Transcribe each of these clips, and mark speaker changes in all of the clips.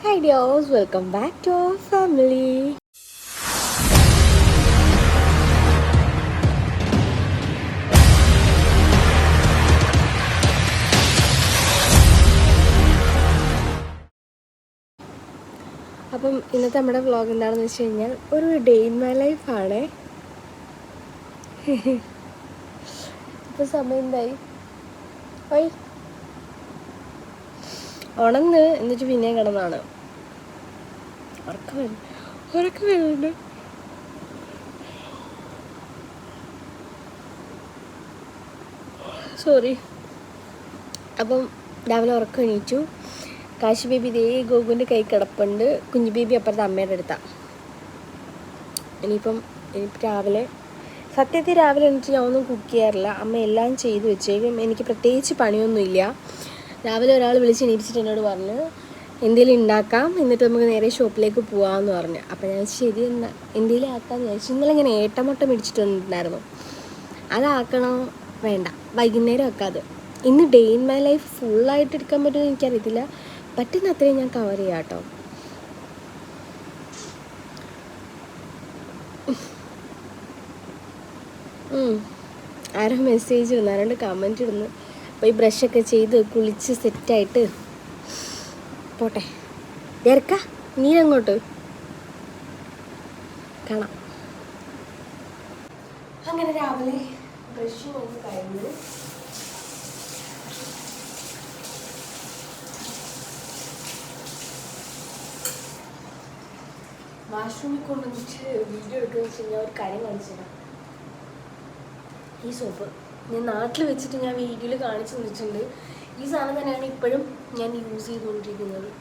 Speaker 1: High dears welcome back to our family അപ്പം ഇന്നത്തെ നമ്മുടെ വ്ളോഗ് എന്താണെന്ന് വെച്ച് കഴിഞ്ഞാൽ ഒരു ഡേ ഇൻ മൈ ലൈഫാണ് ഇപ്പോൾ സമയം എന്തായി ഉണന്ന് എന്നിട്ട് പിന്നെയും കിടന്നാണ് സോറി അപ്പം രാവിലെ ഉറക്കം എണീച്ചു കാശി ബേബി ദേ ഗോകുവിൻ്റെ കൈ കിടപ്പുണ്ട് കുഞ്ഞു ബേബി അപ്പുറത്തെ അമ്മയുടെ അടുത്താണ് ഇനിയിപ്പം ഇനിയിപ്പം രാവിലെ സത്യത്തിൽ രാവിലെ എണീറ്റ് ഞാൻ ഒന്നും കുക്ക് ചെയ്യാറില്ല അമ്മ എല്ലാം ചെയ്തു വെച്ചേക്കും എനിക്ക് പ്രത്യേകിച്ച് പണിയൊന്നുമില്ല രാവിലെ ഒരാൾ വിളിച്ച് എണീപ്പിച്ചിട്ട് എന്നോട് പറഞ്ഞു എന്തെങ്കിലും ഉണ്ടാക്കാം എന്നിട്ട് നമുക്ക് നേരെ ഷോപ്പിലേക്ക് പോകാമെന്ന് പറഞ്ഞു അപ്പം ഞാൻ ശരി എന്നാ എന്തെങ്കിലും ആക്കാമെന്ന് വിചാരിച്ചു ഇന്നലെ ഇങ്ങനെ ഏട്ടമുട്ട മേടിച്ചിട്ട് വന്നിട്ടുണ്ടായിരുന്നു അതാക്കണോ വേണ്ട വൈകുന്നേരം ആക്കാതെ ഇന്ന് ഡേ ഇൻ മൈ ലൈഫ് ഫുള്ളായിട്ട് എടുക്കാൻ പറ്റുമെന്ന് എനിക്കറിയത്തില്ല പറ്റുന്ന അത്രയും ഞാൻ കവർ ചെയ്യാം കേട്ടോ ആരോ മെസ്സേജ് വന്നു ആരോണ്ട് കമൻറ്റ് ഇടുന്നു പോയി ബ്രഷ് ബ്രഷൊക്കെ ചെയ്ത് കുളിച്ച് സെറ്റായിട്ട് പോട്ടെ ഇറക്ക അങ്ങോട്ട് കാണാം അങ്ങനെ രാവിലെ ബ്രഷ് വന്ന് കഴിഞ്ഞു വാഷ്റൂമിൽ കൊണ്ടുവന്നിട്ട് വീഡിയോ എടുക്കുകയെന്ന് വെച്ച് കഴിഞ്ഞാൽ ഒരു കാര്യം കാണിച്ചു തരാം ഈ സോപ്പ് ഞാൻ നാട്ടിൽ വെച്ചിട്ട് ഞാൻ വീഡിയോയിൽ കാണിച്ചു തന്നിട്ടുണ്ട് ഈ സാധനം തന്നെയാണ് ഇപ്പോഴും ഞാൻ യൂസ് ചെയ്തുകൊണ്ടിരിക്കുന്നത് എന്ന്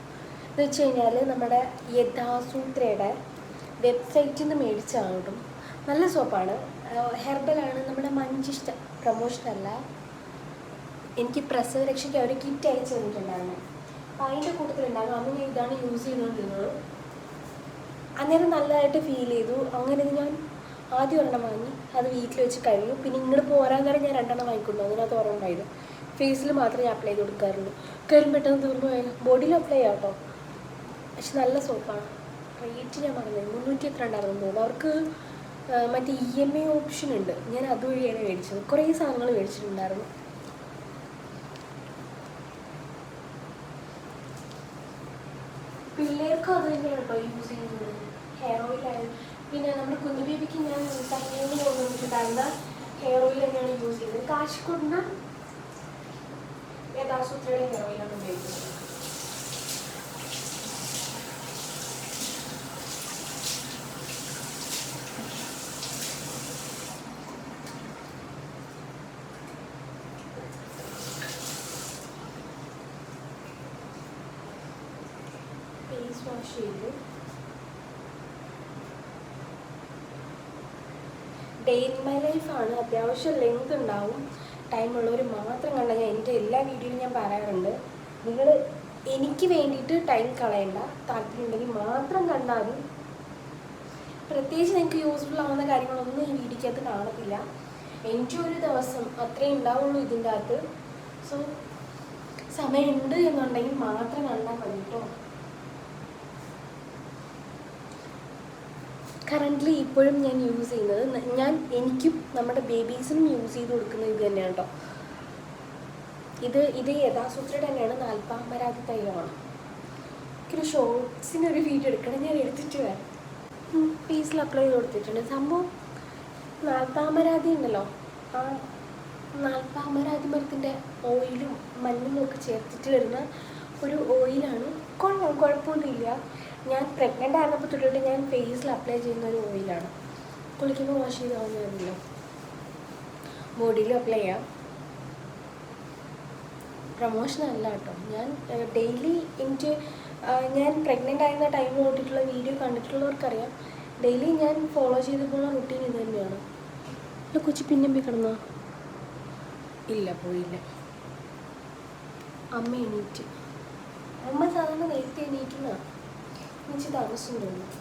Speaker 1: വെച്ച് കഴിഞ്ഞാൽ നമ്മുടെ യഥാസൂത്രയുടെ വെബ്സൈറ്റിൽ നിന്ന് മേടിച്ചാണ് നല്ല സോപ്പാണ് ഹെർബലാണ് നമ്മുടെ മഞ്ചിഷ്ട പ്രൊമോഷനല്ല എനിക്ക് പ്രസവ രക്ഷയ്ക്ക് അവർ കിറ്റ് അയച്ചു തന്നിട്ടുണ്ടായിരുന്നു അപ്പോൾ അതിൻ്റെ കൂട്ടത്തിലുണ്ടാകും അന്ന് ഞാൻ ഇതാണ് യൂസ് ചെയ്തുകൊണ്ടിരുന്നത് അന്നേരം നല്ലതായിട്ട് ഫീൽ ചെയ്തു അങ്ങനെ ഞാൻ ആദ്യം ഒരെണ്ണം വാങ്ങി അത് വീട്ടിൽ വെച്ച് കഴിഞ്ഞു പിന്നെ ഇങ്ങോട്ട് പോരാൻ നേരം ഞാൻ രണ്ടെണ്ണം വാങ്ങിക്കൊണ്ടു അതിനകത്ത് ഉണ്ടായിരുന്നു ഫേസിൽ മാത്രമേ ഞാൻ അപ്ലൈ ചെയ്ത് കൊടുക്കാറുള്ളൂ കരും പെട്ടെന്ന് തീർന്നു പോയാലും ബോഡിയിൽ അപ്ലൈ ചെയ്യാം കേട്ടോ പക്ഷെ നല്ല സോപ്പാണ് റേറ്റ് ഞാൻ പറഞ്ഞത് മുന്നൂറ്റി എത്ര ഉണ്ടായിരുന്നു തോന്നുന്നു അവർക്ക് മറ്റേ ഇ എം ഐ ഓപ്ഷൻ ഉണ്ട് ഞാൻ അതുവഴിയാണ് മേടിച്ചത് കുറേ സാധനങ്ങൾ മേടിച്ചിട്ടുണ്ടായിരുന്നു പിള്ളേർക്കും അത് തന്നെയാണ് കേട്ടോ യൂസ് ചെയ്യുന്നത് ഹെയർ ഓയിലായാലും പിന്നെ നമ്മുടെ കുഞ്ഞു ബേബിക്ക് ഞാൻ തലേന്ന് കൊണ്ടുവന്നിട്ടുണ്ടായിരുന്ന ഹെയർ ഓയിൽ തന്നെയാണ് യൂസ് ചെയ്തത് കാശിക്കുടിന യഥാസൂത്രയുടെ ഹെയർ ഓയിലാണ് ഉപയോഗിക്കുന്നത് ആണ് അത്യാവശ്യം ലെങ്ത് ഉണ്ടാവും ടൈമുള്ളവർ മാത്രം കണ്ടാൽ ഞാൻ എൻ്റെ എല്ലാ വീഡിയോയിലും ഞാൻ പറയാറുണ്ട് നിങ്ങൾ എനിക്ക് വേണ്ടിയിട്ട് ടൈം കളയണ്ട താല്പര്യമുണ്ടെങ്കിൽ മാത്രം കണ്ടാൽ മതി പ്രത്യേകിച്ച് നിങ്ങൾക്ക് യൂസ്ഫുൾ ആവുന്ന കാര്യങ്ങളൊന്നും ഈ വീഡിയോക്കകത്ത് കാണത്തില്ല എൻ്റെ ഒരു ദിവസം അത്രേ ഉണ്ടാവുള്ളൂ ഇതിൻ്റെ അകത്ത് സോ സമയമുണ്ട് എന്നുണ്ടെങ്കിൽ മാത്രം കണ്ടാൽ മതി കേട്ടോ കറൻ്റ്ലി ഇപ്പോഴും ഞാൻ യൂസ് ചെയ്യുന്നത് ഞാൻ എനിക്കും നമ്മുടെ ബേബീസിനും യൂസ് ചെയ്ത് കൊടുക്കുന്ന ഇത് തന്നെയാണ് കേട്ടോ ഇത് ഇത് യഥാസൂത്രം തന്നെയാണ് നാൽപ്പാമ്പരാതി തൈലമാണ് എനിക്കൊരു ഷോർട്സിന് ഒരു വീഡിയോ എടുക്കണം ഞാൻ എടുത്തിട്ട് വരാം പീസിൽ അപ്ലൈ ചെയ്ത് കൊടുത്തിട്ടുണ്ട് സംഭവം നാൽപ്പാമ്പരാതി ഉണ്ടല്ലോ ആ നാൽപ്പാമ്പരാതി മരത്തിൻ്റെ ഓയിലും മണ്ണും ഒക്കെ ചേർത്തിട്ട് വരുന്ന ഒരു ഓയിലാണ് കൊള്ളാം കുഴപ്പമൊന്നുമില്ല ഞാൻ പ്രഗ്നൻ്റ് ആയിരുന്നപ്പോൾ തൊട്ടിട്ട് ഞാൻ ഫേസിൽ അപ്ലൈ ചെയ്യുന്ന ഒരു ഓയിലാണ് കുളിക്കുമ്പോൾ വാഷ് ചെയ്താവുന്ന വരുമല്ലോ ബോഡിയിലും അപ്ലൈ ചെയ്യാം പ്രൊമോഷൻ അല്ല കേട്ടോ ഞാൻ ഡെയിലി എനിക്ക് ഞാൻ പ്രഗ്നൻ്റ് ആയിരുന്ന ടൈം നോക്കിയിട്ടുള്ള വീഡിയോ കണ്ടിട്ടുള്ളവർക്കറിയാം ഡെയിലി ഞാൻ ഫോളോ ചെയ്ത് പോകുന്ന റുട്ടീൻ ഇത് തന്നെയാണ് അല്ല കൊച്ചി പിന്നെ പോയി കിടന്നോ ഇല്ല പോയില്ല അമ്മ എണീറ്റ് അമ്മ സാധാരണ നേരത്തെ എണീറ്റുന്നതാണ് അഞ്ച് ദിവസം തോന്നും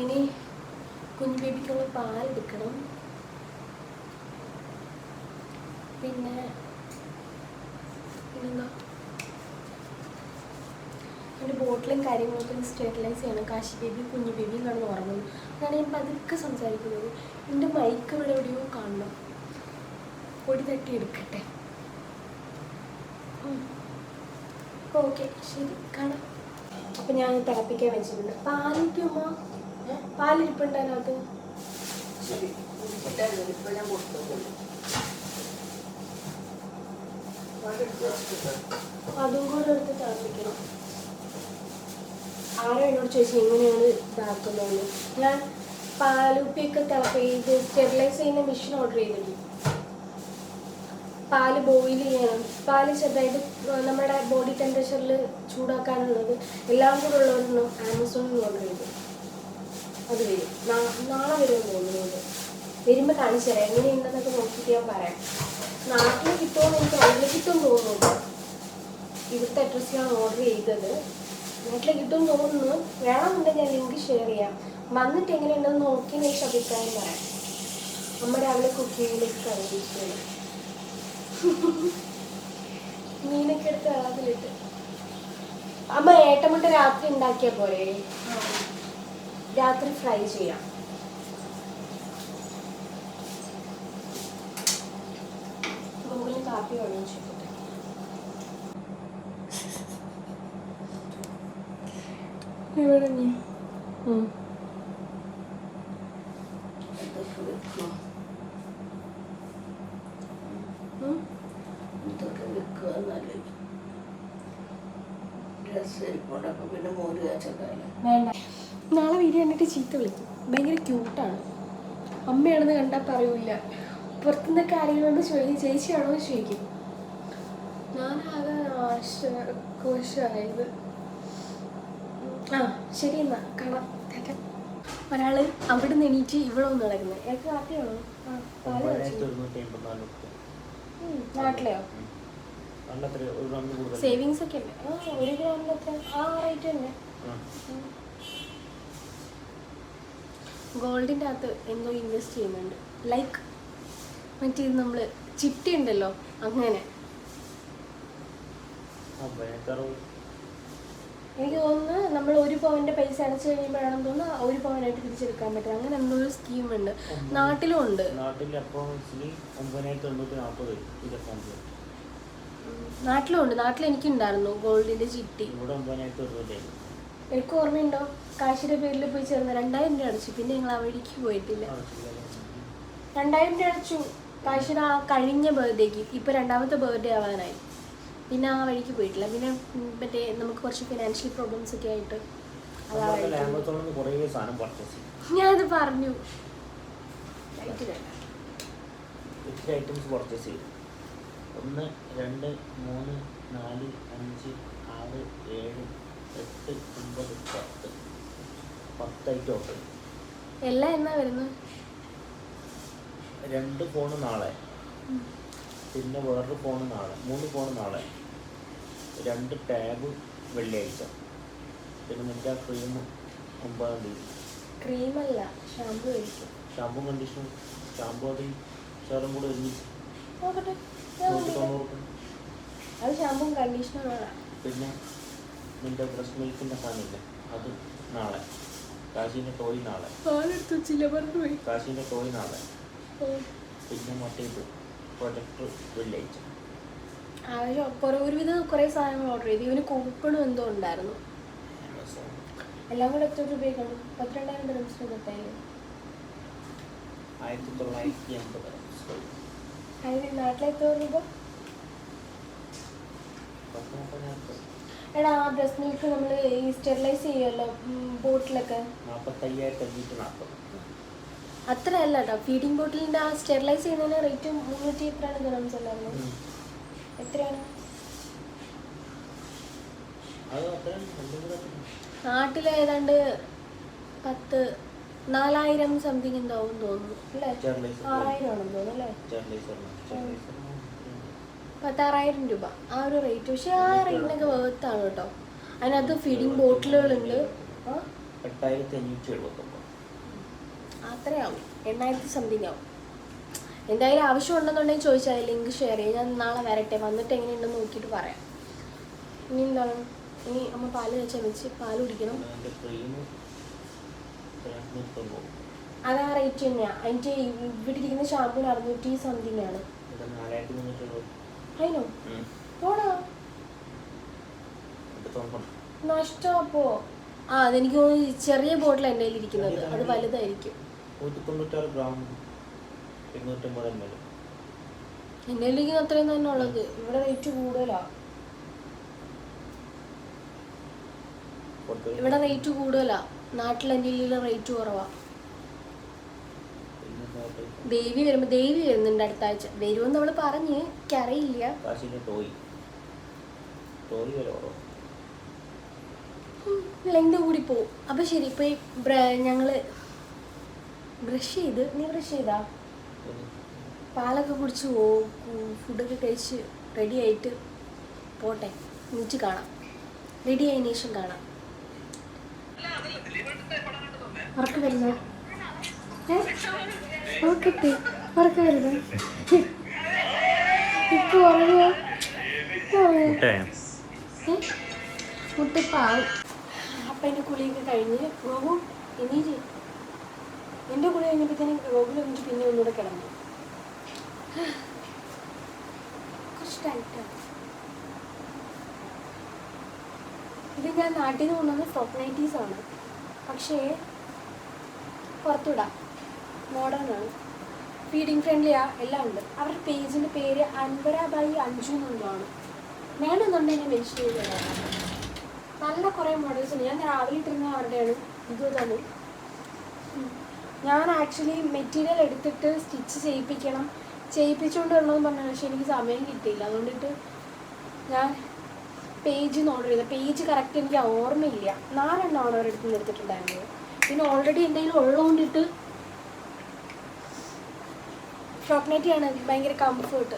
Speaker 1: ഇനി കുഞ്ഞു ബേബിക്കുള്ള പാൽ എടുക്കണം പിന്നെ എൻ്റെ ബോട്ടിലും കാര്യങ്ങളൊക്കെ ഒന്ന് സ്റ്റെറിലൈസ് ചെയ്യണം കാശി ബേബി കുഞ്ഞു ബേബിയും കാണുന്ന ഉറങ്ങുന്നു അതാണ് ഞാൻ പതുക്കെ സംസാരിക്കുന്നത് എൻ്റെ മൈക്ക് ഇവിടെ എവിടെയോ കാണണം പൊടി തട്ടി എടുക്കട്ടെ ഓക്കെ ശരി കാണാം അപ്പൊ ഞാൻ തിളപ്പിക്കാൻ വെച്ചിട്ടുണ്ട് പാലിരിക്കുമ്മ പാലിരിപ്പുണ്ട് അതിനകത്ത് അതും കൂടെ എടുത്ത് തിളപ്പിക്കണം ആരോ എന്നോട് ചോദിച്ചു എങ്ങനെയാണ് ഇതാക്കുന്നത് ഞാൻ പാലുപ്പിയൊക്കെ തിളപ്പി ഇത് സ്റ്റെറിലൈസ് ചെയ്യുന്ന മെഷീൻ ഓർഡർ ചെയ്തിട്ടുണ്ട് പാല് ബോയിൽ ചെയ്യണം പാല് ചെറുതായിട്ട് നമ്മുടെ ബോഡി ടെമ്പറേച്ചറിൽ ചൂടാക്കാനുള്ളത് എല്ലാം കൂടെ ഉള്ളവരൊന്നും ആമസോൺ ഓർഡർ ചെയ്തു അത് വരും നാളെ വരുമെന്ന് തോന്നുന്നുണ്ട് വരുമ്പോൾ കാണിച്ചു തരാം എങ്ങനെയുണ്ടെന്നൊക്കെ നോക്കിയിട്ട് ഞാൻ പറയാം നാട്ടിൽ കിട്ടുമെന്ന് എനിക്ക് അതിൽ കിട്ടും തോന്നുന്നു ഇവിടുത്തെ ഞാൻ ഓർഡർ ചെയ്തത് നാട്ടിൽ കിട്ടും തോന്നുന്നു വേണമെന്നുണ്ടെങ്കിൽ ഞാൻ ലിങ്ക് ഷെയർ ചെയ്യാം വന്നിട്ട് എങ്ങനെയുണ്ടെന്ന് നോക്കി എനിക്ക് അഭിപ്രായം പറയാം അമ്മ രാവിലെ കുക്കിങ്ങിലേക്ക് കഴിഞ്ഞിരിക്കുകയാണ് മീനൊക്കെ അമ്മ ഏട്ടമുട്ട രാത്രി ഉണ്ടാക്കിയ പോലെ രാത്രി ഫ്രൈ ചെയ്യാം കാപ്പി വെള്ളം ഇവിടെ നീ നാളെ വീഡിയോ കണ്ടിട്ട് ചീത്ത വിളിക്കും ഭയങ്കര ക്യൂട്ടാണ് അമ്മയാണെന്ന് കണ്ടാൽ പറയൂല പുറത്തുനിന്നൊക്കെ ആരെങ്കിലും ചോദിക്കും ചേച്ചിയാണോ ചോദിക്കും ഞാനാകെ കോശമായത് ആ ശരി എന്നാ കാണാം ഒരാള് അവിടെ നിന്ന് എണീറ്റ് ഇവിടെ ഒന്ന് നടക്കുന്നത് എനിക്ക് നാട്ടിലാണോ നാട്ടിലെയോ സേവിങ്സ് ഒക്കെ ഉണ്ട് ആ ഒരു ഗ്രാമിന് അത്ര ആ റേറ്റ് തന്നെ ഗോൾഡിൻ്റെ അകത്ത് എന്തോ ഇൻവെസ്റ്റ് ചെയ്യുന്നുണ്ട് ലൈക്ക് മറ്റേ നമ്മൾ ചിട്ടി ഉണ്ടല്ലോ അങ്ങനെ എനിക്ക് തോന്നുന്നു നമ്മൾ ഒരു പവന്റെ പൈസ അടച്ചു കഴിയുമ്പോഴാണെന്ന് തോന്നുന്നു ഒരു പവനായിട്ട് തിരിച്ചെടുക്കാൻ പറ്റും അങ്ങനെ എന്തോ ഒരു സ്കീം ഉണ്ട് നാട്ടിലും ഉണ്ട്
Speaker 2: നാട്ടിൽ അപ്പോൾ
Speaker 1: നാട്ടിലുണ്ട് നാട്ടിൽ എനിക്കുണ്ടായിരുന്നു ഗോൾഡിന്റെ ചിട്ടി എനിക്ക് ഓർമ്മയുണ്ടോ കാശിന്റെ പേരിൽ പോയി ചേർന്ന് രണ്ടായിരം രൂപ അടച്ചു പിന്നെ ഞങ്ങൾ അവിടേക്ക് പോയിട്ടില്ല രണ്ടായിരം രൂപ അടച്ചു കാശിന് ആ കഴിഞ്ഞ ബർത്ത്ഡേക്ക് ഇപ്പൊ രണ്ടാമത്തെ ബർത്ത്ഡേ ആവാനായി പിന്നെ ആ വഴിക്ക് പോയിട്ടില്ല പിന്നെ മറ്റേ നമുക്ക് കുറച്ച് ഫിനാൻഷ്യൽ പ്രോബ്ലംസ് ഒക്കെ ആയിട്ട് ഞാനത് പറഞ്ഞു
Speaker 2: ഐറ്റംസ് പർച്ചേസ് ചെയ്തു ഒന്ന് രണ്ട് മൂന്ന് നാല് അഞ്ച് ആറ് ഏഴ് എട്ട് ഒമ്പത് പത്ത് പത്ത് ഐറ്റം ഉണ്ട്
Speaker 1: എല്ലാം എന്നാ വരുന്നത്
Speaker 2: രണ്ട് ഫോണ് നാളെ പിന്നെ വേറൊരു ഫോണ് നാളെ മൂന്ന് ഫോണ് നാളെ രണ്ട് ടാബ് വെള്ളിയാഴ്ച പിന്നെ നിന്റെ ആ ക്രീം ഒമ്പതാം തീയതി
Speaker 1: ക്രീമല്ല ഷാമ്പു ആയിരിക്കും
Speaker 2: ഷാമ്പു കണ്ടീഷൻ ഷാമ്പു അത് ചേർന്നും കൂടെ ഒരുമിച്ച്
Speaker 1: നോക്കട്ടെ മിൽക്കിന്റെ
Speaker 2: അത് നാളെ കാശിന്റെ നാളെ കാശിന്റെ നാളെ സാധനങ്ങൾ
Speaker 1: ഓർഡർ ചെയ്തു ഇവന് കൂപ്പണും എന്തോ ഉണ്ടായിരുന്നു എല്ലാം കൂടെ എത്ര രൂപയ്ക്കാണ് പത്തിരണ്ടായിരം
Speaker 2: ആയിരത്തി തൊള്ളായിരത്തി അമ്പത്
Speaker 1: അതിന് നാട്ടിലേക്ക് തോന്നിയപ്പോൾ എടാ ആ ബ്രസ്റ്റ് നമ്മൾ ഈ സ്റ്റെറിലൈസ് ബോട്ടിലൊക്കെ അത്ര അല്ല ഫീഡിംഗ് ബോട്ടിലിൻ്റെ ആ സ്റ്റെറിലൈസ് ചെയ്യുന്നതിന് റേറ്റ് മുന്നൂറ്റി എത്രയാണ് ഗ്രാംസ് അല്ലായിരുന്നു എത്രയാണ് നാട്ടിൽ ഏതാണ്ട് പത്ത് നാലായിരം സംതിങ് ഉണ്ടാവും തോന്നുന്നു അല്ലേ ആറായിരം ആണെന്ന് തോന്നുന്നു അല്ലേ പത്താറായിരം രൂപ ആ ഒരു റേറ്റ് പക്ഷെ ആ റേറ്റിനൊക്കെ വേർത്താണ് കേട്ടോ അതിനകത്ത് ഫീഡിങ് ബോട്ടിലുകളുണ്ട് അത്രയാവും എണ്ണായിരത്തി സംതിങ് ആവും എന്തായാലും ആവശ്യം ഉണ്ടെന്നുണ്ടെങ്കിൽ ചോദിച്ചാൽ ലിങ്ക് ഷെയർ ചെയ്യാം ഞാൻ നാളെ വരട്ടെ വന്നിട്ട് എങ്ങനെയുണ്ടെന്ന് നോക്കിയിട്ട് പറയാം ഇനി എന്താണ് ഇനി അമ്മ പാല് വെച്ചാൽ വെച്ച് പാല് കുടിക്കണം അത് ആ റേറ്റ് തന്നെയാ അതിന്റെ ഇവിടിരിക്കുന്ന ഷാമ്പിന് അറുന്നൂറ്റി സംതിങ് ആണ് അതിനോ പോടാ നഷ്ടപ്പോ ആ അതെനിക്ക് തോന്നുന്നു ചെറിയ ബോട്ടിൽ എൻ്റെ കയ്യിൽ ഇരിക്കുന്നത് അത് വലുതായിരിക്കും എന്നെ ഇരിക്കുന്ന അത്രയും തന്നെ ഉള്ളത് ഇവിടെ റേറ്റ് കൂടുതലാ ഇവിടെ റേറ്റ് കൂടുതലാ നാട്ടിൽ എൻ്റെ റേറ്റ് കുറവാണ് ദേവി വരുമ്പോ ദേവി വരുന്നുണ്ട് അടുത്ത ആഴ്ച വരുമെന്ന് അവള് പറഞ്ഞ് എനിക്കറിയില്ല ലെങ്ത് കൂടി പോവും അപ്പൊ ശരി ഇപ്പൊ ഞങ്ങള് ബ്രഷ് ചെയ്ത് നീ ബ്രഷ് ചെയ്താ പാലൊക്കെ കുടിച്ച് ഫുഡൊക്കെ കഴിച്ച് റെഡി ആയിട്ട് പോട്ടെ നീച്ച് കാണാം റെഡി ആയതിനു ശേഷം കാണാം ഉറക്കം വരുന്നു നോക്കട്ടെ ഉറക്കം വരുന്നു ഇപ്പൊ ഉറങ്ങോ മുട്ടപ്പാവും അപ്പം എൻ്റെ കുളിയൊക്കെ കഴിഞ്ഞ് ഗോകു ഇനി എൻ്റെ കുളി കഴിഞ്ഞപ്പോഴത്തേനും ഗോകുൽ എനിക്ക് പിന്നെ ഒന്നുകൂടെ കിടന്നു കുറച്ച് ടൈറ്റാണ് ഇത് ഞാൻ നാട്ടിൽ നിന്ന് കൊണ്ടുവന്ന ഫ്രോക്ക് നൈറ്റീസാണ് പക്ഷേ പുറത്തുവിടാം മോഡേൺ ആണ് ഫീഡിങ് ഫ്രണ്ട്ലിയാ എല്ലാം ഉണ്ട് അവരുടെ പേജിൻ്റെ പേര് അൻവരാബായി അഞ്ചു എന്നുള്ളതാണ് വേണമെന്നുണ്ടെങ്കിൽ മെൻഷൻ ചെയ്തതാണ് നല്ല കുറേ മോഡൽസ് ഞാൻ രാവിലെ ഇട്ടിരുന്ന അവരുടെയാണ് ഇതും തന്നെ ഞാൻ ആക്ച്വലി മെറ്റീരിയൽ എടുത്തിട്ട് സ്റ്റിച്ച് ചെയ്യിപ്പിക്കണം ചെയ്യിപ്പിച്ചുകൊണ്ട് വരണമെന്ന് പറഞ്ഞാൽ പക്ഷേ എനിക്ക് സമയം കിട്ടിയില്ല അതുകൊണ്ടിട്ട് ഞാൻ പേജ് ഓർഡർ ചെയ്ത പേജ് കറക്റ്റ് എനിക്ക് ഓർമ്മയില്ല നാലെണ്ണം ഓർഡർ എടുത്ത് നിർത്തിട്ടുണ്ടായിരുന്നത് പിന്നെ ഓൾറെഡി എൻ്റെ കയ്യിൽ ഉള്ളതുകൊണ്ടിട്ട് ആണ് ഭയങ്കര കംഫേർട്ട്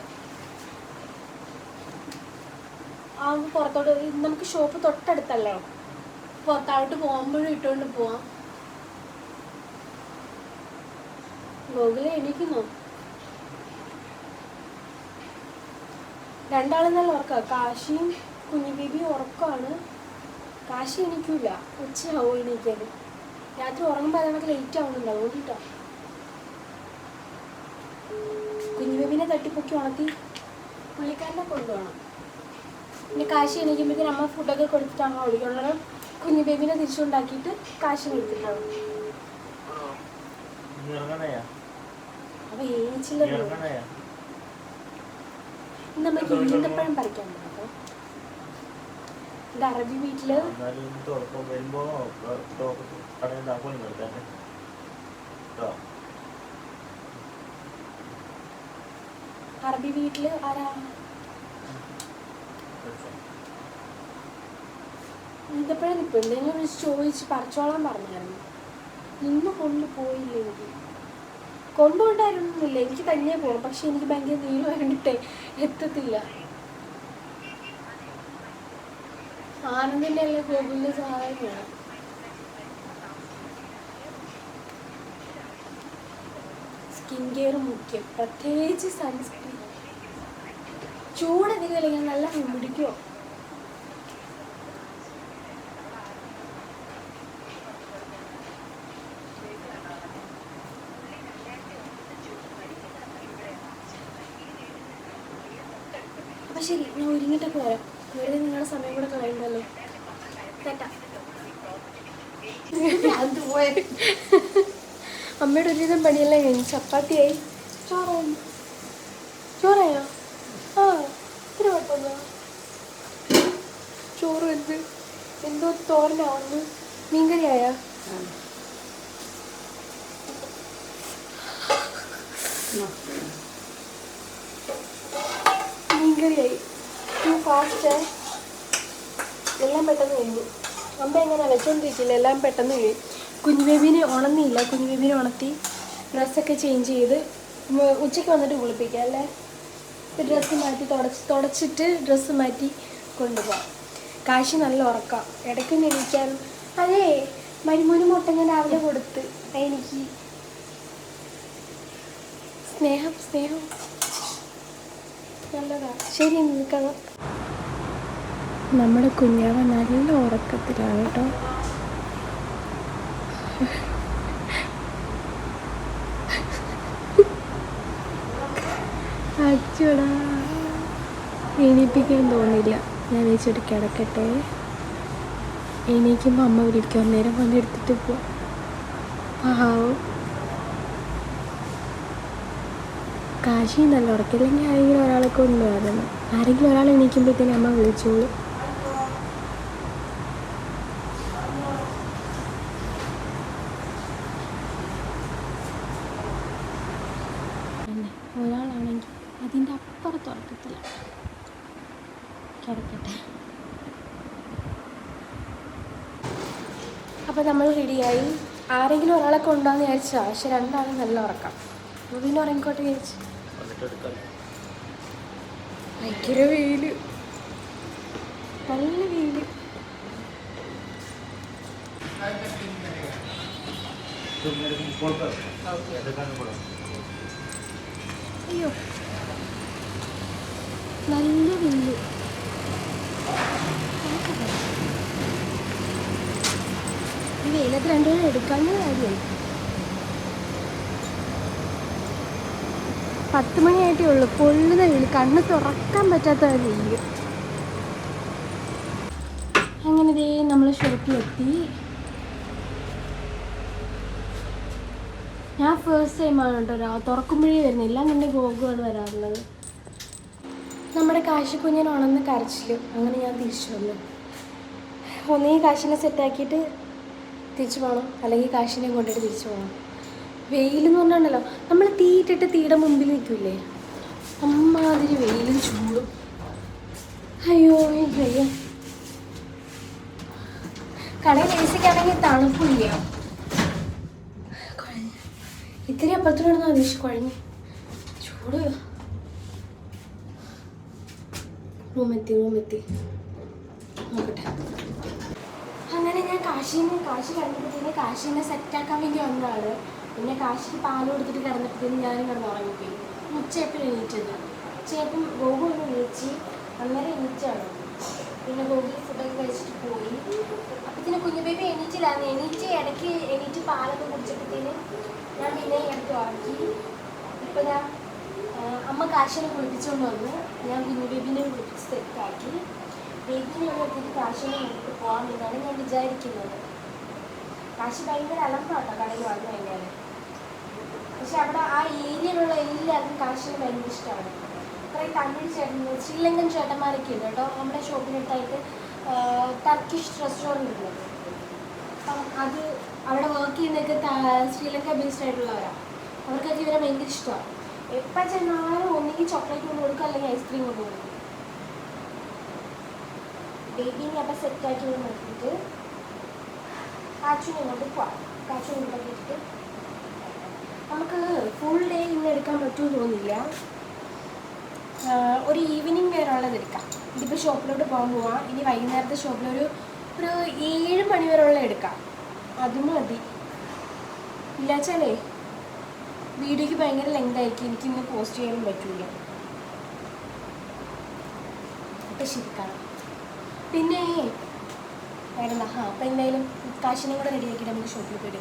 Speaker 1: ആ പുറത്തോട്ട് നമുക്ക് ഷോപ്പ് തൊട്ടടുത്തല്ലേ പുറത്തായിട്ട് പോകുമ്പോഴും ഇട്ടുകൊണ്ട് പോവാം ഗോകുലെ എണീക്കുന്നു രണ്ടാളും നല്ല ഉറക്കം കാശിയും കുഞ്ഞു ബേബിയും ഉറക്കമാണ് കാശി എണീക്കൂല ഉച്ചയാവും എണീക്കാൻ രാത്രി ഉറങ്ങുമ്പോൾ അതേപോലെ ലേറ്റ് ആവുന്നുണ്ട് അതുകൊണ്ടിട്ടോ കുഞ്ഞുബേബിനെ തട്ടിപ്പൊക്കി ഉണക്കി പുള്ളിക്കാരനെ കൊണ്ടുപോകണം പിന്നെ കാശ് എണീക്കുമ്പോഴത്തേന് അമ്മ ഫുഡൊക്കെ കൊടുത്തിട്ടാണ് ഒളിക്കുള്ളത് കുഞ്ഞു ബേബിനെ തിരിച്ചുണ്ടാക്കിയിട്ട് കാശ് കൊടുത്തിട്ടാണ് അപ്പൊ ഏച്ചില്ല നമുക്ക് ഈന്തപ്പഴം പറിക്കാൻ അപ്പൊ എന്റെ അറബി വീട്ടില്
Speaker 2: കടയിൽ താക്കോലും
Speaker 1: വീട്ടില് വിളിച്ച് ചോദിച്ച് പറിച്ചോളാൻ പറഞ്ഞായിരുന്നു നിന്ന് കൊണ്ടുപോയില്ല എനിക്ക് എനിക്ക് തന്നെ പോകണം പക്ഷെ എനിക്ക് ഭയങ്കര നീളമായിട്ടേ എത്തത്തില്ല ആനന്ദിന്റെ അല്ലെ സഹായം വേണം സ്കിൻ മുഖ്യം പ്രത്യേകിച്ച് സൺസ്ക്രീൻ ചൂട് എന്തെങ്കിലും അല്ലെങ്കിൽ നല്ല മുടിക്കോ ശരി ഞാൻ ഒരുങ്ങിട്ടൊക്കെ വരാം വെറുതെ നിങ്ങളുടെ സമയം കൂടെ കളയണ്ടല്ലോ തെറ്റാ അത് അമ്മയുടെ ഒരുവിധം പണിയെല്ലാം കഴിഞ്ഞ് ചപ്പാത്തിയായി ചോറായി ചോറായോ ആ ഒരു കുഴപ്പമില്ല ചോറ് എന്ത് എന്തോ തോരനാവുന്നു മീൻകറിയായാ മീൻകറിയായി ടു ഫാസ്റ്റ് എല്ലാം പെട്ടെന്ന് കഴിയും അമ്മ എങ്ങനെ വെച്ചോണ്ടിരിക്കില്ല എല്ലാം പെട്ടെന്ന് കഴിയും കുഞ്ഞു ബേബീനെ ഉണർന്നിയില്ല കുഞ്ഞു ബേബീനെ ഉണർത്തി ഡ്രസ്സൊക്കെ ചേഞ്ച് ചെയ്ത് ഉച്ചയ്ക്ക് വന്നിട്ട് കുളിപ്പിക്കാം അല്ലേ ഡ്രസ്സ് മാറ്റി തുടച്ച് തുടച്ചിട്ട് ഡ്രസ്സ് മാറ്റി കൊണ്ടുപോകാം കാശി നല്ല ഉറക്കാം ഇടയ്ക്ക് എണീക്കാൻ അതേ മരുമോന് മുട്ട ഞാൻ രാവിലെ കൊടുത്ത് എനിക്ക് സ്നേഹം സ്നേഹം നല്ലതാണ് ശരി നിൽക്കണം നമ്മുടെ കുഞ്ഞാവ നല്ല ഉറക്കത്തിലാണ് കേട്ടോ അച്ചടാ എണീപ്പിക്കാൻ തോന്നില്ല ഞാൻ വെച്ചിട്ട് കിടക്കട്ടെ എണീക്കുമ്പോൾ അമ്മ വിളിക്കും അന്നേരം പണിയെടുത്തിട്ട് പോവാം പാവം കാശി നല്ല ഉറക്കില്ലെങ്കിൽ ആരെങ്കിലും ഒരാളെ കൊണ്ടുവരണം ആരെങ്കിലും ഒരാൾ എണീക്കുമ്പോഴത്തേനും അമ്മ വിളിച്ചോളൂ വിചാരിച്ചതാ പക്ഷെ രണ്ടാളും നല്ല ഉറക്കം പിന്നെ ഉറങ്ങിക്കോട്ട് കഴിച്ചു ഭയങ്കര വെയില് നല്ല വെയില് അയ്യോ നല്ല വെയില് ഈ വെയിലത്ത് രണ്ടുപേരും എടുക്കാൻ കാര്യമായിരിക്കും പത്ത് മണിയായിട്ടേ ഉള്ളൂ പൊള്ളുന്ന വെയിൽ കണ്ണ് തുറക്കാൻ പറ്റാത്ത വെയിൽ അങ്ങനെ ദേ നമ്മൾ ഷോപ്പിലെത്തി ഞാൻ ഫേസ്റ്റ് ആണ് കേട്ടോ രാ തുറക്കുമ്പോഴേ വരുന്നില്ല അങ്ങനെ ഗോഗുമാണ് വരാറുള്ളത് നമ്മുടെ കാശിക്കുഞ്ഞൻ ഉണന്ന് കരച്ചില് അങ്ങനെ ഞാൻ തിരിച്ചു വന്നു ഒന്നീ കാശിനെ സെറ്റാക്കിയിട്ട് തിരിച്ചു പോകണം അല്ലെങ്കിൽ കാശിനെ കൊണ്ടിട്ട് തിരിച്ചു പോകണം വെയിലെന്ന് പറഞ്ഞാണല്ലോ നമ്മൾ തീയിട്ടിട്ട് തീയുടെ മുമ്പിൽ നിൽക്കില്ലേ അമ്മാതിരി വെയിലും ചൂടും അയ്യോ അയ്യോ കടയിൽ ഏസിക്കാണെങ്കിൽ തണുപ്പില്ല കുഴഞ്ഞു ഇത്തിരി അപ്പുറത്തോടെ മതി കുഴഞ്ഞു ചൂട് റൂമെത്തി റൂമെത്തി നോക്കട്ടെ അങ്ങനെ ഞാൻ കാശീനെ കാശി കണ്ടപ്പോഴത്തേക്ക് കാശീനെ സെറ്റാക്കാൻ വേണ്ടി വന്നതാണ് പിന്നെ കാശിക്ക് പാൽ കൊടുത്തിട്ട് കിടന്നപ്പോഴത്തേക്കും ഞാനും കിടന്ന് ഉറങ്ങിപ്പോയി ഉച്ചയപ്പം എണീറ്റത് ഉച്ചയപ്പം ഗോപു ഒന്ന് എണീച്ച് അന്നേരം എണീച്ചാണ് പിന്നെ ഗോപു ഫുഡൊക്കെ കഴിച്ചിട്ട് പോയി അപ്പത്തിന് കുഞ്ഞു ബേബി എണീറ്റില്ലായിരുന്നു എണീച്ച് ഇടയ്ക്ക് എണീറ്റ് പാലൊക്കെ കുടിച്ചപ്പോഴത്തേന് ഞാൻ പിന്നെ ഇടയ്ക്ക് ഉറക്കി ഇപ്പം ഞാൻ അമ്മ കാശിനെ കുളിപ്പിച്ചുകൊണ്ട് വന്ന് ഞാൻ കുഞ്ഞു ബേബിനെ കുളിപ്പിച്ച് തെറ്റാക്കി ബേബിനെ എടുത്തിട്ട് കാശിനെ കൂട്ടിട്ട് പോകാമെന്നാണ് ഞാൻ വിചാരിക്കുന്നത് കാശി ഭയങ്കര അലമ്പാട്ടോ കടയിൽ വന്നു കഴിഞ്ഞാൽ പക്ഷെ അവിടെ ആ ഏരിയയിലുള്ള എല്ലാവർക്കും കാഴ്ചകൾ ഭയങ്കര ഇഷ്ടമാണ് കുറേ തമിഴ് ചേട്ടൻ ശ്രീലങ്കൻ ചേട്ടന്മാരൊക്കെ ഉണ്ട് കേട്ടോ നമ്മുടെ ഷോപ്പിനടുത്തായിട്ട് ടർക്കിഷ് റെസ്റ്റോറൻ്റ് ഉണ്ട് അപ്പം അത് അവിടെ വർക്ക് ചെയ്യുന്നതൊക്കെ ശ്രീലങ്ക ബേസ്ഡ് ആയിട്ടുള്ളവരാണ് അവർക്കൊക്കെ ഇവരെ ഭയങ്കര ഇഷ്ടമാണ് എപ്പോൾ ചെന്നാലും ഒന്നെങ്കിൽ ചോക്ലേറ്റ് കൊണ്ട് കൊടുക്കുക അല്ലെങ്കിൽ ഐസ്ക്രീം കൊണ്ട് കൊടുക്കും ബേബിനെ അപ്പം സെറ്റ് കൊണ്ട് നോക്കിയിട്ട് കാച്ചു ഇങ്ങോട്ട് പോവാം കാച്ചു ഇങ്ങോട്ടേക്ക് ഇട്ടിട്ട് നമുക്ക് ഫുൾ ഡേ ഇന്ന് എടുക്കാൻ പറ്റുമെന്ന് തോന്നില്ല ഒരു ഈവനിങ് ഉള്ളത് എടുക്കാം ഇതിപ്പോൾ ഷോപ്പിലോട്ട് പോകാൻ പോവാം ഇനി വൈകുന്നേരത്തെ ഷോപ്പിലൊരു ഒരു ഏഴ് മണി വരെയുള്ള എടുക്കാം അത് മതി ഇല്ലാച്ചാലേ വീഡിയോയ്ക്ക് ഭയങ്കര ലെങ്ത് ആയിരിക്കും എനിക്ക് ഇന്ന് പോസ്റ്റ് ചെയ്യാനും പറ്റില്ല അപ്പം ശരിക്കാണ് പിന്നെ വേണ്ട ഹാ അപ്പം എന്തായാലും കാശിനെ കൂടെ റെഡിയാക്കിയിട്ട് നമുക്ക് ഷോപ്പിൽ പോയിട്ട്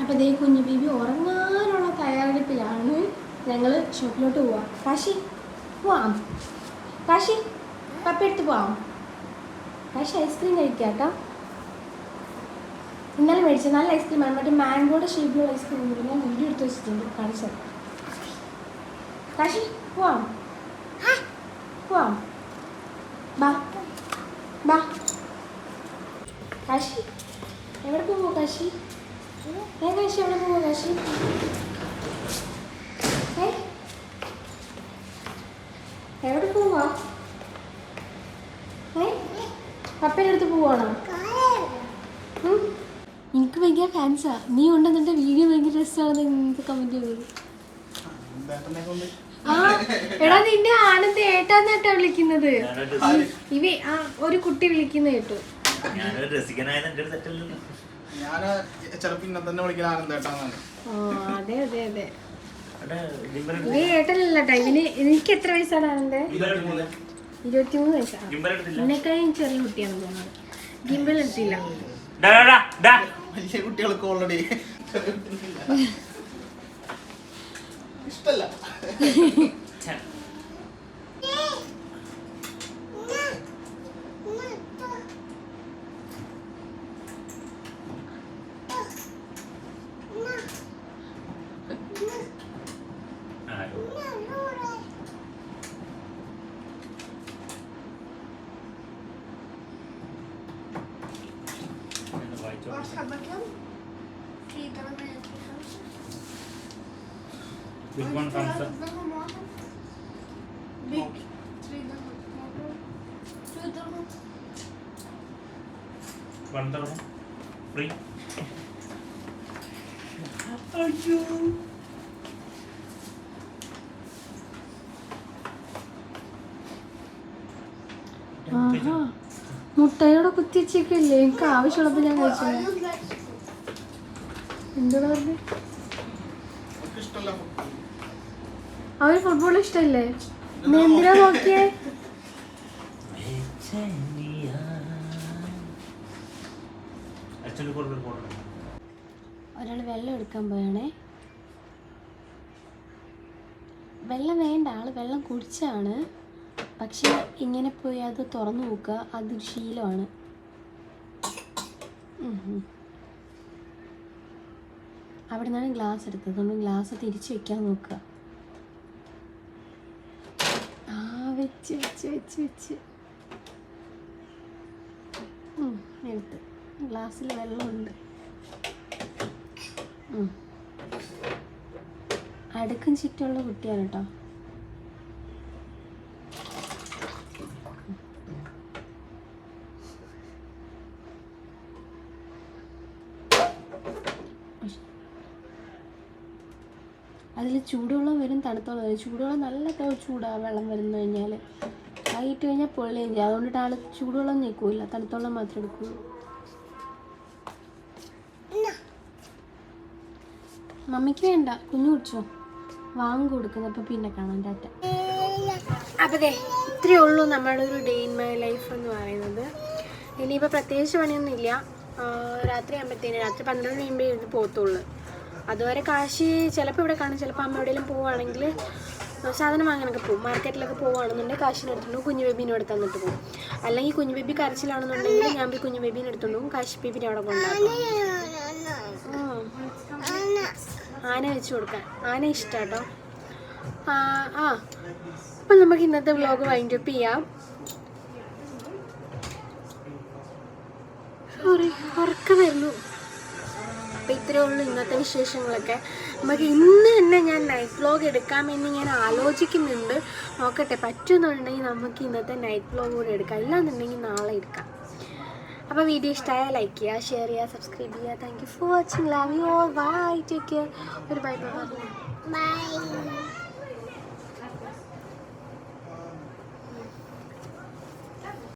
Speaker 1: അപ്പോൾ ഇതേ കുഞ്ഞു ബീബി ഉറങ്ങാനുള്ള തയ്യാറെടുപ്പിലാണ് ഞങ്ങൾ ഷോപ്പിലോട്ട് പോവാം കാശി പോവാം കാശി കപ്പ എടുത്ത് പോവാം കാശി ഐസ്ക്രീം കഴിക്കുക കേട്ടോ ഇന്നലെ മേടിച്ച നല്ല ഐസ്ക്രീമാണ് മറ്റേ മാംഗോയുടെ ഷേപ്പിലുള്ള ഐസ്ക്രീം ഞാൻ വീഡിയോ എടുത്ത് വെച്ചിട്ടുണ്ട് കാണിച്ചത് കാശി പോവാം പോവാം ബാ ബാ കാശി എവിടെ പോകുമോ കാശി ഞാൻ കാശി അവിടെ പോവാ കാശി എവിടെ പോവാ ഏ അപ്പൻ്റെ അടുത്ത് പോവാണോ എനിക്ക് ഭയങ്കര ഫാൻസാ നീ കൊണ്ടുവന്നിട്ട് വീഡിയോ ഭയങ്കര രസമാണെന്ന് നിങ്ങൾക്ക് കമന്റ് ചെയ്തത് ആ എടാ നിന്റെ ആനന്ദ് ഏട്ടാന്ന് കേട്ടാ വിളിക്കുന്നത് ഇവ ഒരു കുട്ടി വിളിക്കുന്ന കേട്ടു
Speaker 2: ഞാൻ ചിലപ്പോ തന്നെ വിളിക്കൽ ആനന്ദേട്ടാന്നാണ്
Speaker 1: ഓ അതെ അതെ അതെ നീ കേട്ടല്ലോ ഇവന് എനിക്ക് എത്ര വയസ്സാണ് അവന്റെ ഇരുപത്തിമൂന്ന് വയസ്സാണ് എന്നെക്കാളും ചെറിയ കുട്ടിയാണ് തോന്നുന്നത് ഗിംബൽ എടുത്തില്ല
Speaker 2: വലിയ കുട്ടികൾക്ക് ഓൾറെഡി ഇഷ്ടല്ല
Speaker 1: Which one comes up? Big. Three dirham. Two dirham. One dirham. Free. Are you? മുട്ടയോടെ കുത്തിച്ചേക്കില്ലേ എനിക്ക് ആവശ്യമുള്ളപ്പോൾ ഞാൻ കഴിച്ചു അവന് ഫുട്ബോൾ ഇഷ്ടല്ലേ നീ എന്തിനാ നോക്കിയേ ഒരാൾ വെള്ളം എടുക്കാൻ പോയാണേ വെള്ളം വേണ്ട ആള് വെള്ളം കുടിച്ചാണ് പക്ഷെ ഇങ്ങനെ പോയി അത് തുറന്നു നോക്കുക അതൊരു ശീലമാണ് അവിടെ നിന്നാണ് ഗ്ലാസ് എടുത്തത് നമ്മൾ ഗ്ലാസ് തിരിച്ച് വെക്കാൻ നോക്കുക ആ വെച്ച് വെച്ച് വെച്ച് വെച്ച് എടുത്ത് ഗ്ലാസ്സിൽ വെള്ളമുണ്ട് അടുക്കും ചുറ്റുമുള്ള കുട്ടിയാണ് കേട്ടോ അതിൽ ചൂടുവെള്ളം വരും തണുത്തോളം വരും ചൂടുവെള്ളം നല്ല ചൂടാണ് വെള്ളം വരുന്നു കഴിഞ്ഞാൽ ആയിട്ട് കഴിഞ്ഞാൽ പൊള്ളുകയും ചെയ്യും അതുകൊണ്ടിട്ട് ആൾ ചൂടുവെള്ളം നിൽക്കില്ല തണുത്തോളം മാത്രം എടുക്കുള്ളൂ മമ്മിക്ക് വേണ്ട കുഞ്ഞു കുടിച്ചോ വാങ്ങി കൊടുക്കുന്നത് അപ്പം പിന്നെ കാണാൻ ടാറ്റ അപ്പതേ ഇത്രയേ ഉള്ളൂ നമ്മുടെ ഒരു ഡേ ഇൻ മൈ ലൈഫ് എന്ന് പറയുന്നത് ഇനിയിപ്പോൾ പ്രത്യേകിച്ച് പണിയൊന്നുമില്ല രാത്രി ആകുമ്പോഴത്തേന് രാത്രി പന്ത്രണ്ട് കഴിയുമ്പോഴേ ഇരുന്ന് പോകത്തുള്ളൂ അതുവരെ കാശി ചിലപ്പോൾ ഇവിടെ കാണും ചിലപ്പോൾ അമ്മ എവിടെയെങ്കിലും പോവുകയാണെങ്കിൽ സാധനം വാങ്ങാനൊക്കെ പോകും മാർക്കറ്റിലൊക്കെ പോവുകയാണെന്നുണ്ടെങ്കിൽ കാശിനെ എടുത്തുകൊണ്ട് കുഞ്ഞു ബേബീനെ എടുത്ത് തന്നിട്ട് പോകും അല്ലെങ്കിൽ കുഞ്ഞു ബേബി കരച്ചിലാണെന്നുണ്ടെങ്കിൽ ഞാൻ പോയി കുഞ്ഞു ബേബീനെ എടുത്തുകൊണ്ട് പോകും കാശി ബേബിനെ അവിടെ കൊണ്ടുപോകും ആന വെച്ച് കൊടുക്കാം ആന ഇഷ്ടാട്ടോ ആ ആ അപ്പം നമുക്ക് ഇന്നത്തെ വ്ലോഗ് വൈൻഡ് അപ്പ് ചെയ്യാം സോറി ഉറക്കമായിരുന്നു വരുന്നു അപ്പം ഇത്രയേ ഉള്ളൂ ഇന്നത്തെ വിശേഷങ്ങളൊക്കെ നമുക്ക് ഇന്ന് തന്നെ ഞാൻ നൈറ്റ് വ്ലോഗ് എടുക്കാമെന്ന് ഞാൻ ആലോചിക്കുന്നുണ്ട് നോക്കട്ടെ പറ്റുന്നുണ്ടെങ്കിൽ നമുക്ക് ഇന്നത്തെ നൈറ്റ് വ്ലോഗ് കൂടെ എടുക്കാം ഇല്ലാന്നുണ്ടെങ്കിൽ നാളെ എടുക്കാം അപ്പോൾ വീഡിയോ ഇഷ്ടമായാൽ ലൈക്ക് ചെയ്യുക ഷെയർ ചെയ്യുക സബ്സ്ക്രൈബ് ചെയ്യുക thank you for watching love you all bye take care ഒരു ബൈ ബൈ ബൈ